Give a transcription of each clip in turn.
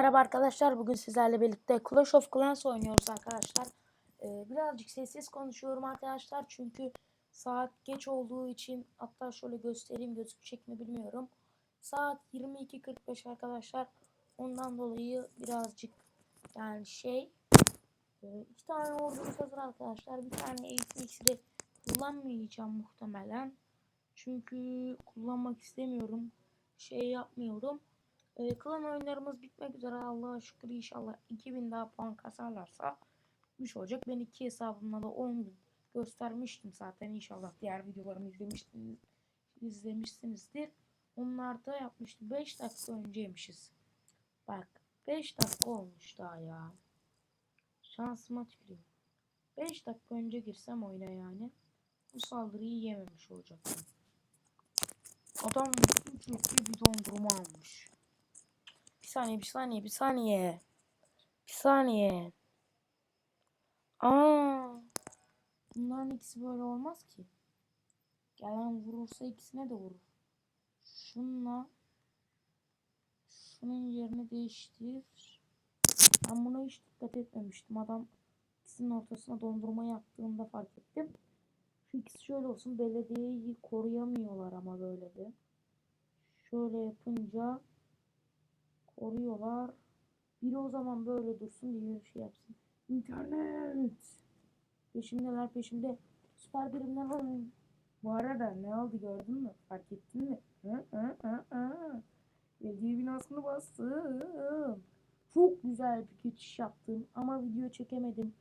Merhaba arkadaşlar. Bugün sizlerle birlikte Clash of Clans oynuyoruz arkadaşlar. Ee, birazcık sessiz konuşuyorum arkadaşlar. Çünkü saat geç olduğu için hatta şöyle göstereyim gözükecek mi bilmiyorum. Saat 22.45 arkadaşlar. Ondan dolayı birazcık yani şey e, iki tane ordumuz hazır arkadaşlar. Bir tane eğitim iksiri kullanmayacağım muhtemelen. Çünkü kullanmak istemiyorum. Şey yapmıyorum. E, klan oyunlarımız bitmek üzere Allah'a şükür inşallah 2000 daha puan kasarlarsa bitmiş olacak. Ben iki hesabımda da 10 bin göstermiştim zaten inşallah diğer videolarımı izlemiştiniz, izlemişsinizdir. Onlar da yapmıştı. 5 dakika önceymişiz. Bak 5 dakika olmuş daha ya. Şansıma tüküreyim. 5 dakika önce girsem oyuna yani bu saldırıyı yememiş olacaktım. Adam üç yüklü bir dondurma almış. Bir saniye, bir saniye, bir saniye. Bir saniye. Aa. Bunların ikisi böyle olmaz ki. Gelen vurursa ikisine de vurur. Şunla şunun yerini değiştir. Ben buna hiç dikkat etmemiştim. Adam ikisinin ortasına dondurma yaptığında fark ettim. Şu ikisi şöyle olsun. Belediyeyi koruyamıyorlar ama böyle de. Şöyle yapınca koruyorlar. Biri o zaman böyle dursun diye bir şey yapsın. İnternet. Peşimdeler peşimde. Süper birimler var. Bu arada ne oldu gördün mü? Fark ettin mi? Hı hı hı hı. Binasını bastım. Çok güzel bir geçiş yaptım ama video çekemedim.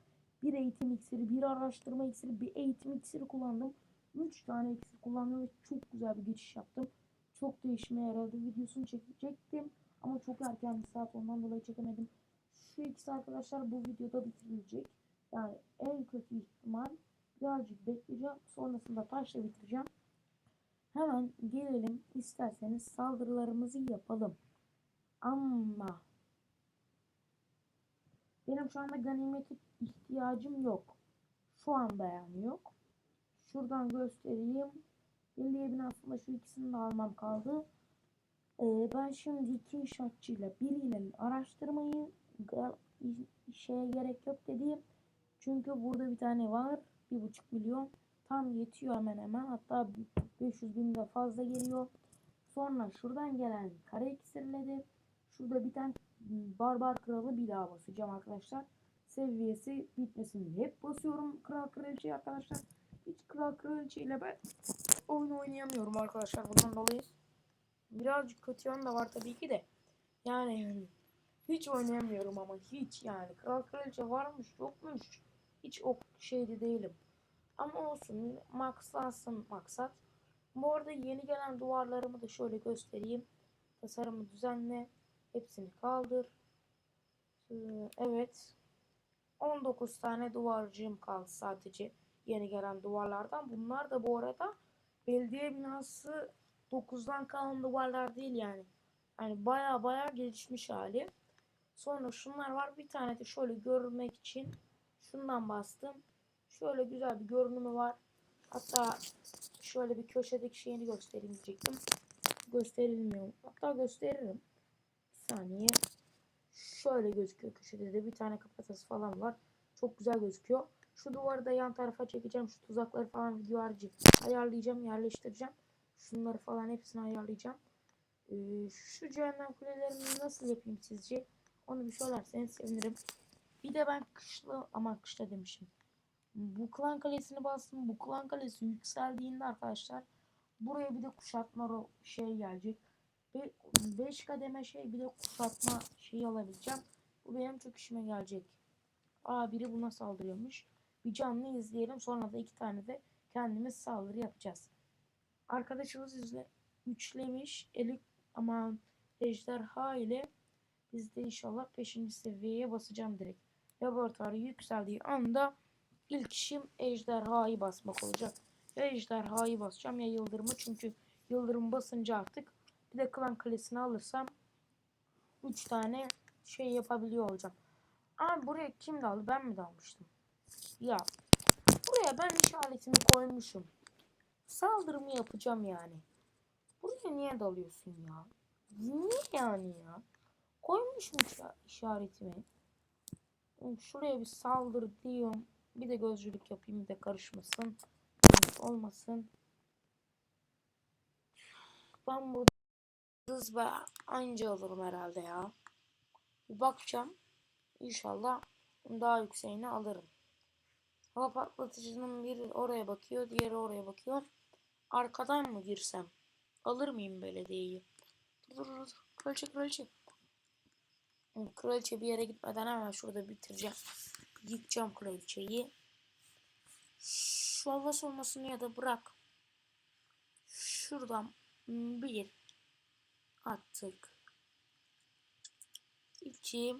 Bir eğitim iksiri, bir araştırma iksiri, bir eğitim iksiri kullandım. Üç tane iksir kullandım ve çok güzel bir geçiş yaptım. Çok işime yaradı. Videosunu çekecektim. Ama çok erken bir saat ondan dolayı çekemedim. Şu ikisi arkadaşlar bu videoda bitirilecek. Yani en kötü ihtimal birazcık bekleyeceğim. Sonrasında taşla bitireceğim. Hemen gelelim isterseniz saldırılarımızı yapalım. Ama benim şu anda ganimete ihtiyacım yok. Şu anda yani yok. Şuradan göstereyim. Belediye binasında şu ikisini de almam kaldı. Ee, ben şimdi iki inşaatçıyla biriyle araştırmayı şeye gerek yok dediğim. Çünkü burada bir tane var. Bir buçuk milyon. Tam yetiyor hemen hemen. Hatta 500 bin de fazla geliyor. Sonra şuradan gelen kare iksirleri. Şurada bir tane barbar kralı bir daha basacağım arkadaşlar. Seviyesi bitmesin. Hep basıyorum kral kraliçeyi arkadaşlar. Hiç kral kraliçe ile ben oyun oynayamıyorum arkadaşlar bundan dolayı. Birazcık kötü yanı da var tabii ki de. Yani hiç oynayamıyorum ama hiç yani. Kral kraliçe varmış yokmuş. Hiç o şeyde değilim. Ama olsun maksansın maksat. Bu arada yeni gelen duvarlarımı da şöyle göstereyim. Tasarımı düzenle. Hepsini kaldır. Ee, evet. 19 tane duvarcığım kaldı sadece. Yeni gelen duvarlardan. Bunlar da bu arada belediye binası 9'dan kalan duvarlar değil yani. Yani baya baya gelişmiş hali. Sonra şunlar var. Bir tane de şöyle görmek için şundan bastım. Şöyle güzel bir görünümü var. Hatta şöyle bir köşedeki şeyini göstereyim diyecektim. Gösterilmiyor. Hatta gösteririm. Bir saniye. Şöyle gözüküyor köşede de bir tane kafatası falan var. Çok güzel gözüküyor. Şu duvarı da yan tarafa çekeceğim. Şu tuzakları falan video harici ayarlayacağım, yerleştireceğim. Şunları falan hepsini ayarlayacağım. Ee, şu cehennem kulelerini nasıl yapayım sizce? Onu bir söylerseniz sevinirim. Bir de ben kışla ama kışla demişim. Bu klan kalesini bastım. Bu klan kalesi yükseldiğinde arkadaşlar buraya bir de kuşatma şey gelecek. 5 kademe şey bir de kuşatma şeyi alabileceğim. Bu benim çok işime gelecek. Aa biri buna saldırıyormuş. Bir canlı izleyelim. Sonra da iki tane de kendimiz saldırı yapacağız. Arkadaşımız izle, üçlemiş. Elik ama ejderha ile biz de inşallah 5. seviyeye basacağım direkt. Laboratuvarı yükseldiği anda ilk işim ejderhayı basmak olacak. Ya ejderhayı basacağım ya yıldırımı çünkü yıldırım basınca artık bir de klan kalesini alırsam 3 tane şey yapabiliyor olacağım. Ama buraya kim daldı? Ben mi dalmıştım? Ya buraya ben işaretimi koymuşum. Saldırımı yapacağım yani. Buraya niye dalıyorsun ya? Niye yani ya? Koymuşum işa- işaretimi. Şuraya bir saldır diyorum. Bir de gözcülük yapayım de karışmasın. Olmasın. Ben burada hız ve anca alırım herhalde ya. Bir bakacağım. İnşallah daha yükseğini alırım. Hava patlatıcının biri oraya bakıyor, diğeri oraya bakıyor. Arkadan mı girsem? Alır mıyım belediyeyi? Dur dur dur. Kraliçe kraliçe. Kraliçe bir yere gitmeden hemen şurada bitireceğim. Yıkacağım kraliçeyi. Şu hava solmasını ya da bırak. Şuradan bir attık. İki.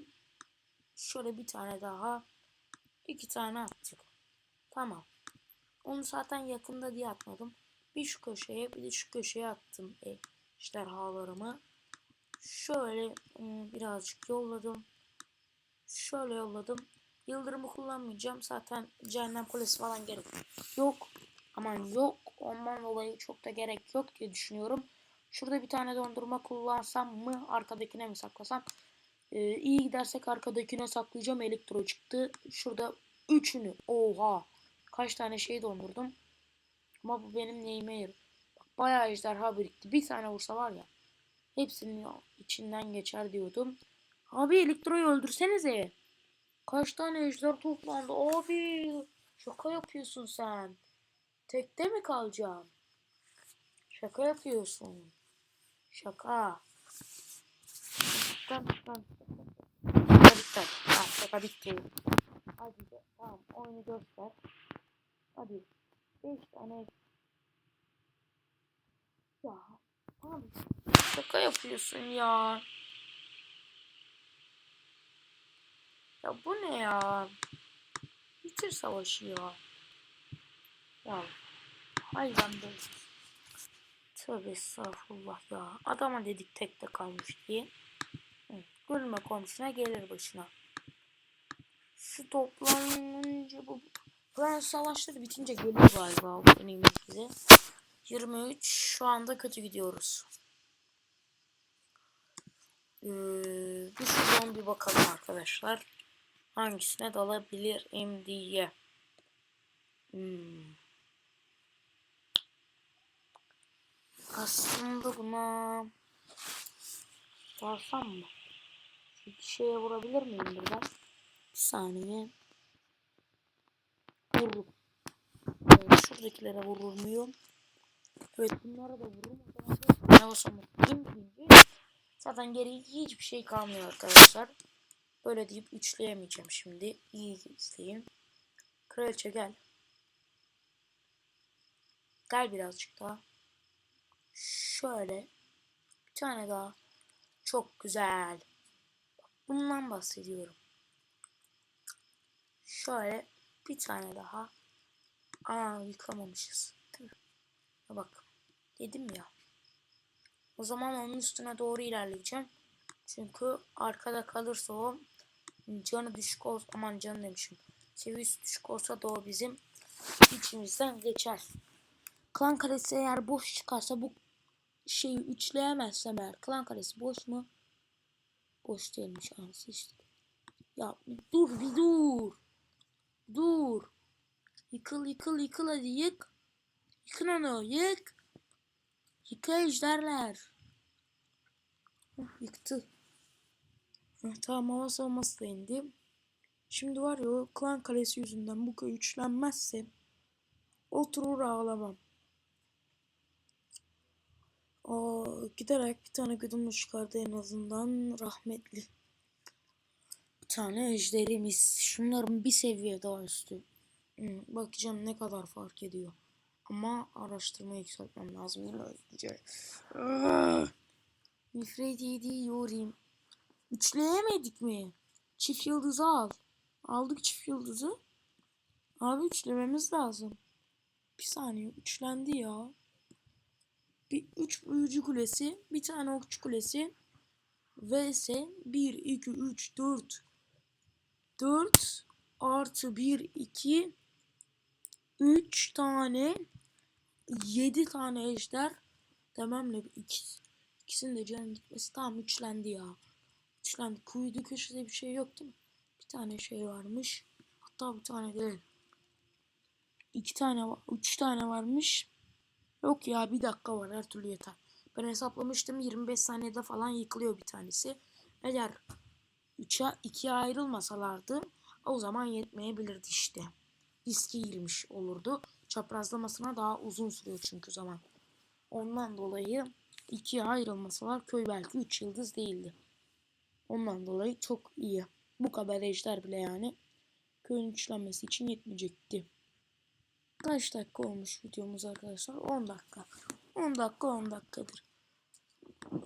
Şöyle bir tane daha. iki tane attık. Tamam. Onu zaten yakında diye atmadım. Bir şu köşeye bir de şu köşeye attım e, ejderhalarımı. Şöyle ım, birazcık yolladım. Şöyle yolladım. Yıldırımı kullanmayacağım. Zaten cehennem kulesi falan gerek yok. Aman yok. Ondan dolayı çok da gerek yok diye düşünüyorum. Şurada bir tane dondurma kullansam mı? Arkadakine mi saklasam? Ee, iyi gidersek arkadakine saklayacağım. Elektro çıktı. Şurada üçünü. Oha. Kaç tane şey dondurdum. Ama bu benim neyime yer. Bayağı ejderha birikti. Bir tane vursa var ya. Hepsinin içinden geçer diyordum. Abi elektroyu öldürsenize. Kaç tane ejder toplandı abi. Şaka yapıyorsun sen. Tekte mi kalacağım? Şaka yapıyorsun. Şaka. Dikkat dikkat. Dikkat dikkat. Ah şaka bitti. Hadi tamam oyunu göster. Hadi. 5 tane. Ya abi şaka yapıyorsun ya. Ya bu ne ya? Bitir savaşı ya. Ya hayvan değil. Tövbe estağfurullah ya. Adama dedik tek de kalmış diye. Hı, Gülme komşuna gelir başına. Şu toplanınca bu Grand savaşları bitince geliyor galiba o benim bize. 23 şu anda kötü gidiyoruz. Ee, bir şuradan bir bakalım arkadaşlar. Hangisine dalabilirim diye. Hmm. Aslında buna dalsam mı? İki şeye vurabilir miyim buradan? Bir saniye. Vururum. Evet, şuradakilere vurur muyum? Evet bunlara da vururum. O zaman da yavaşlamak Zaten geriye hiçbir şey kalmıyor arkadaşlar. Böyle deyip üçleyemeyeceğim şimdi. İyi izleyin. Kraliçe gel. Gel birazcık daha. Şöyle. Bir tane daha. Çok güzel. Bundan bahsediyorum. Şöyle bir tane daha. Aa yıkamamışız. Bak. Dedim ya. O zaman onun üstüne doğru ilerleyeceğim. Çünkü arkada kalırsa o canı düşük olsa aman canı demişim. Seviyesi düşük olsa da o bizim içimizden geçer. Klan kalesi eğer boş çıkarsa bu şeyi üçleyemezsem eğer klan kalesi boş mu? Boş değilmiş anası işte. Ya dur bir dur. Dur. Yıkıl yıkıl yıkıl hadi yık. Yıkın onu yık. Yıkı ejderler. Hah, Yıktı. Tamam hava savunması da indi. Şimdi var ya o klan kalesi yüzünden bu köy üçlenmezse oturur ağlamam. Aa, giderek bir tane güdümlü çıkardı en azından rahmetli. Tane ejderimiz. Şunların bir seviye daha üstü. Hmm, bakacağım ne kadar fark ediyor. Ama araştırma yükseltmem lazım. Yine ödeyeceğim. Ah! Nefret ediyorum. Üçleyemedik mi? Çift yıldızı al. Aldık çift yıldızı. Abi üçlememiz lazım. Bir saniye üçlendi ya. Bir üç büyücü kulesi, bir tane okçu kulesi. vs 1, 2, 3, 4. 4 artı 1, 2, 3 tane 7 tane ejder dememle bir iki, ikisinin de canı gitmesi tam üçlendi ya. Üçlendi. Kuyudu köşede bir şey yok değil mi? Bir tane şey varmış. Hatta bir tane değil. İki tane var. Üç tane varmış. Yok ya bir dakika var her türlü yeter. Ben hesaplamıştım 25 saniyede falan yıkılıyor bir tanesi. Eğer 3'e 2'ye ayrılmasalardı o zaman yetmeyebilirdi işte. Riske girmiş olurdu. Çaprazlamasına daha uzun sürüyor çünkü zaman. Ondan dolayı ikiye ayrılmasalar köy belki 3 yıldız değildi. Ondan dolayı çok iyi. Bu kadar ejder bile yani köyün üçlenmesi için yetmeyecekti. Kaç dakika olmuş videomuz arkadaşlar? 10 dakika. 10 dakika 10 dakikadır.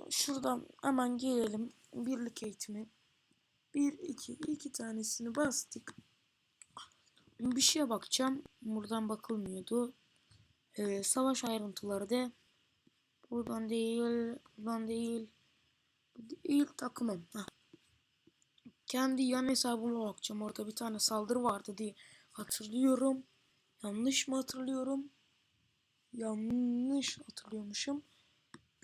Şuradan hemen gelelim. Birlik eğitimi. 1, 2, 2 tanesini bastık. Bir şeye bakacağım. Buradan bakılmıyordu. Ee, savaş ayrıntıları de. Buradan değil. Buradan değil. İlk takımım. Heh. Kendi yan hesabıma bakacağım. Orada bir tane saldırı vardı diye hatırlıyorum. Yanlış mı hatırlıyorum? Yanlış hatırlıyormuşum.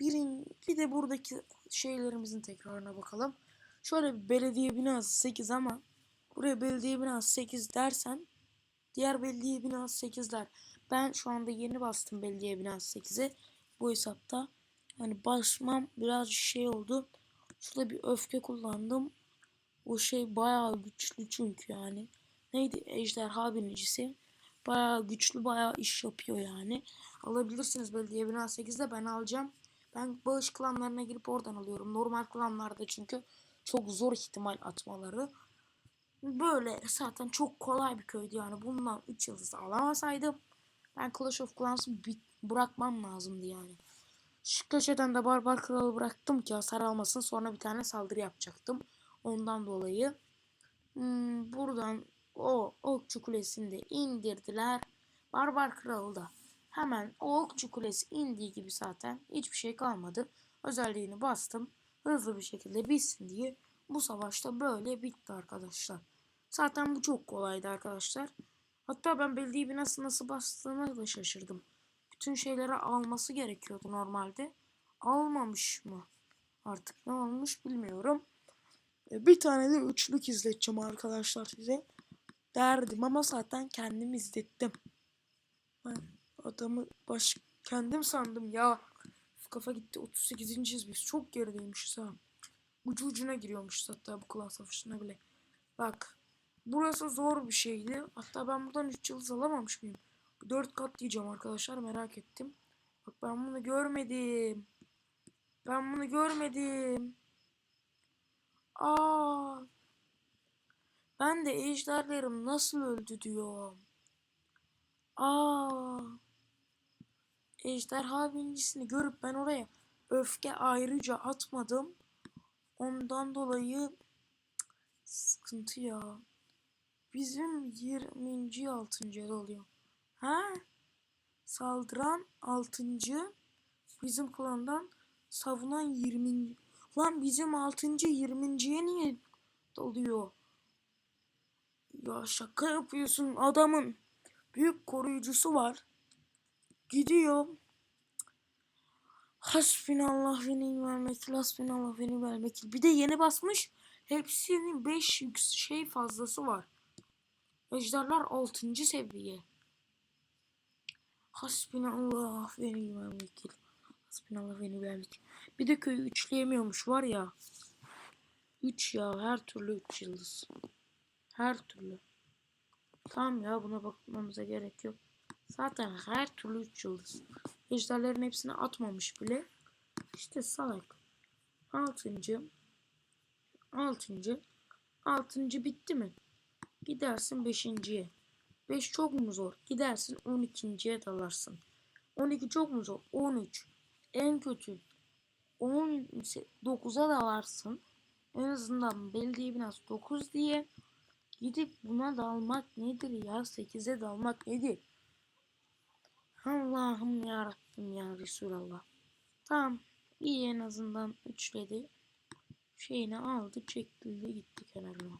Birin, bir de buradaki şeylerimizin tekrarına bakalım. Şöyle bir belediye binası 8 ama buraya belediye binası 8 dersen diğer belediye binası 8 der. Ben şu anda yeni bastım belediye binası 8'e bu hesapta. Yani basmam biraz şey oldu. Şurada bir öfke kullandım. O şey bayağı güçlü çünkü yani. Neydi? Ejderha binicisi. Bayağı güçlü bayağı iş yapıyor yani. Alabilirsiniz belediye binası 8'de ben alacağım. Ben bağış klanlarına girip oradan alıyorum. Normal klanlarda çünkü çok zor ihtimal atmaları. Böyle zaten çok kolay bir köydü yani. Bundan 3 yıldız alamasaydım ben Clash of Clans'ı bırakmam lazımdı yani. Şu köşeden de Barbar Kralı bıraktım ki hasar almasın. Sonra bir tane saldırı yapacaktım. Ondan dolayı. Hmm, buradan o okçu kulesini de indirdiler. Barbar Kralı da hemen o okçu kulesi indiği gibi zaten hiçbir şey kalmadı. Özelliğini bastım. Hızlı bir şekilde bitsin diye bu savaşta böyle bitti arkadaşlar. Zaten bu çok kolaydı arkadaşlar. Hatta ben belediye binası nasıl bastığına da şaşırdım. Bütün şeyleri alması gerekiyordu normalde. Almamış mı? Artık ne olmuş bilmiyorum. E, Bir tane de üçlük izleteceğim arkadaşlar size. Derdim ama zaten kendim izlettim. Ben adamı baş kendim sandım ya. Kafa gitti 38. biz. Çok gerideymişiz ha. Ucu ucuna giriyormuş hatta bu klan savaşına bile. Bak. Burası zor bir şeydi. Hatta ben buradan 3 yıldız alamamış mıyım? 4 kat diyeceğim arkadaşlar merak ettim. Bak ben bunu görmedim. Ben bunu görmedim. Aa. Ben de ejderlerim nasıl öldü diyorum. Aa. Ejderha birincisini görüp ben oraya öfke ayrıca atmadım. Ondan dolayı sıkıntı ya. Bizim 20. 6. oluyor. Ha? Saldıran 6. Bizim klandan savunan 20. Lan bizim 6. 20.ye niye doluyor? Ya şaka yapıyorsun adamın. Büyük koruyucusu var. Gidiyor. Hasbinallah ve ni'mel vekil. Hasbinallah ve ni'mel vekil. Bir de yeni basmış. Hepsinin 5 şey fazlası var. Ejderler 6. seviye. Hasbinallah ve ni'mel vekil. Hasbinallah ve ni'mel vekil. Bir de köyü üçleyemiyormuş var ya. 3 ya her türlü 3 yıldız. Her türlü. Tamam ya buna bakmamıza gerek yok. Zaten her türlü 3 yıldız. Ejderlerin hepsini atmamış bile. İşte salak. 6. 6. 6. bitti mi? Gidersin 5.ye. 5 çok mu zor? Gidersin 12.ye dalarsın. 12 çok mu zor? 13. En kötü 19'a dalarsın. En azından belediye binası 9 diye gidip buna dalmak nedir ya? 8'e dalmak nedir? Allah'ım ya Rabbim ya Resulallah. Tamam. İyi en azından üçledi. Şeyini aldı çekildi gitti kenarına.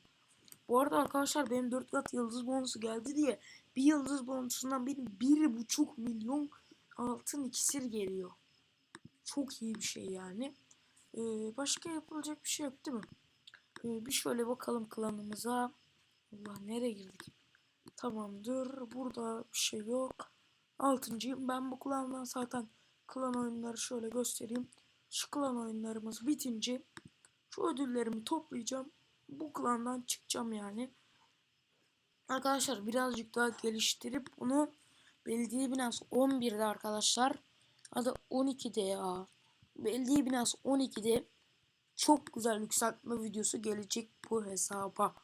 Bu arada arkadaşlar benim 4 kat yıldız bonusu geldi diye bir yıldız bonusundan benim 1,5 milyon altın iksir geliyor. Çok iyi bir şey yani. Ee, başka yapılacak bir şey yok değil mi? Ee, bir şöyle bakalım klanımıza. Allah nereye girdik? Tamamdır. Burada bir şey yok. Altıncıyım. Ben bu klandan zaten klan oyunları şöyle göstereyim. Şu klan oyunlarımız bitince şu ödüllerimi toplayacağım. Bu klandan çıkacağım yani. Arkadaşlar birazcık daha geliştirip bunu belediye binası 11'de arkadaşlar. Hadi 12'de ya. Belediye binası 12'de çok güzel yükseltme videosu gelecek bu hesaba.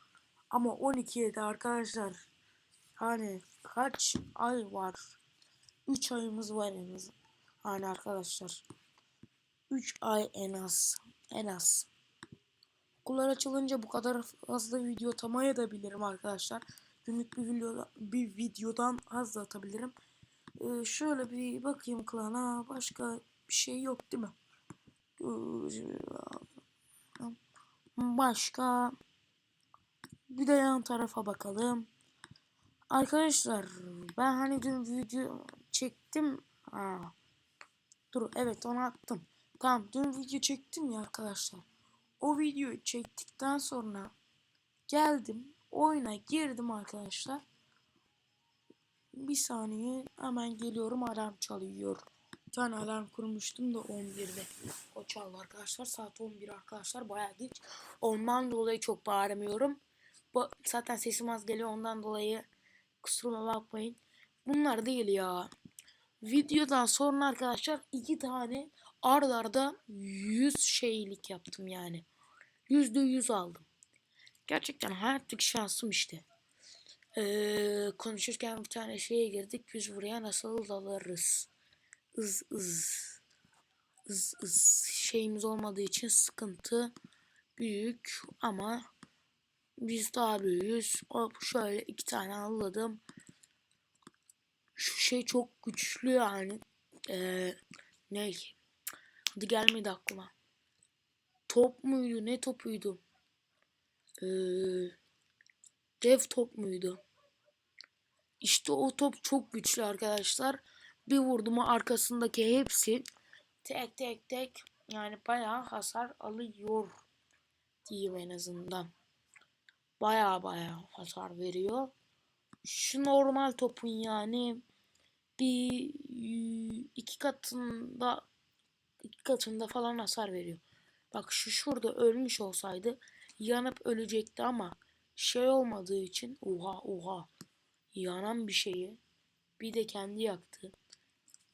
Ama 12'ye de arkadaşlar hani kaç ay var? 3 ayımız var en az. Hani arkadaşlar. 3 ay en az. En az. Okullar açılınca bu kadar fazla video atamayabilirim arkadaşlar. Günlük bir video bir videodan az da atabilirim. Ee, şöyle bir bakayım klana. Başka bir şey yok değil mi? Başka bir de yan tarafa bakalım. Arkadaşlar ben hani dün video çektim. Ha. Dur evet onu attım. Tamam dün video çektim ya arkadaşlar. O videoyu çektikten sonra geldim oyuna girdim arkadaşlar. Bir saniye hemen geliyorum alarm çalıyor. Bir alarm kurmuştum da 11'de. O çaldı arkadaşlar. Saat 11 arkadaşlar bayağı geç. Ondan dolayı çok bağıramıyorum. Bu, zaten sesim az geliyor ondan dolayı kusuruma bakmayın. Bunlar değil ya. Videodan sonra arkadaşlar iki tane ard arda 100 şeylik yaptım yani. Yüzde yüz aldım. Gerçekten hayattaki şansım işte. Ee, konuşurken bir tane şeye girdik. Yüz buraya nasıl alırız? Iz iz. Iz iz. Şeyimiz olmadığı için sıkıntı büyük ama biz daha büyüğüz. Hop şöyle iki tane alladım. Şu şey çok güçlü yani. Ee, ne? Hadi gelmedi aklıma. Top muydu? Ne topuydu? Ee, dev top muydu? İşte o top çok güçlü arkadaşlar. Bir vurdum arkasındaki hepsi tek tek tek yani bayağı hasar alıyor diyeyim en azından. Bayağı bayağı hasar veriyor. Şu normal topun yani bir iki katında iki katında falan hasar veriyor. Bak şu şurada ölmüş olsaydı yanıp ölecekti ama şey olmadığı için oha oha yanan bir şeyi bir de kendi yaktı.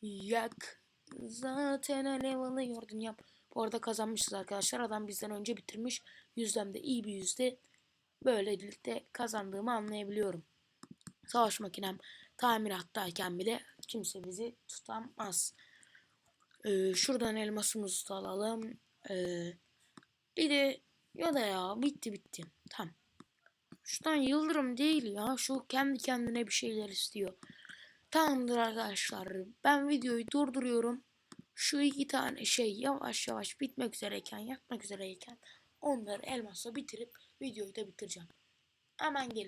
Yak zaten alev alıyor dünyam. Bu arada kazanmışız arkadaşlar. Adam bizden önce bitirmiş. Yüzdem de iyi bir yüzde. Böylelikle kazandığımı anlayabiliyorum. Savaş makinem tamirattayken bile kimse bizi tutamaz. Ee, şuradan elmasımızı da alalım. Ee, bir de ya da ya bitti bitti. Tamam. Şuradan yıldırım değil ya. Şu kendi kendine bir şeyler istiyor. Tamamdır arkadaşlar. Ben videoyu durduruyorum. Şu iki tane şey yavaş yavaş bitmek üzereyken, yakmak üzereyken onları elmasla bitirip videoyu da bitireceğim. Hemen geliyorum.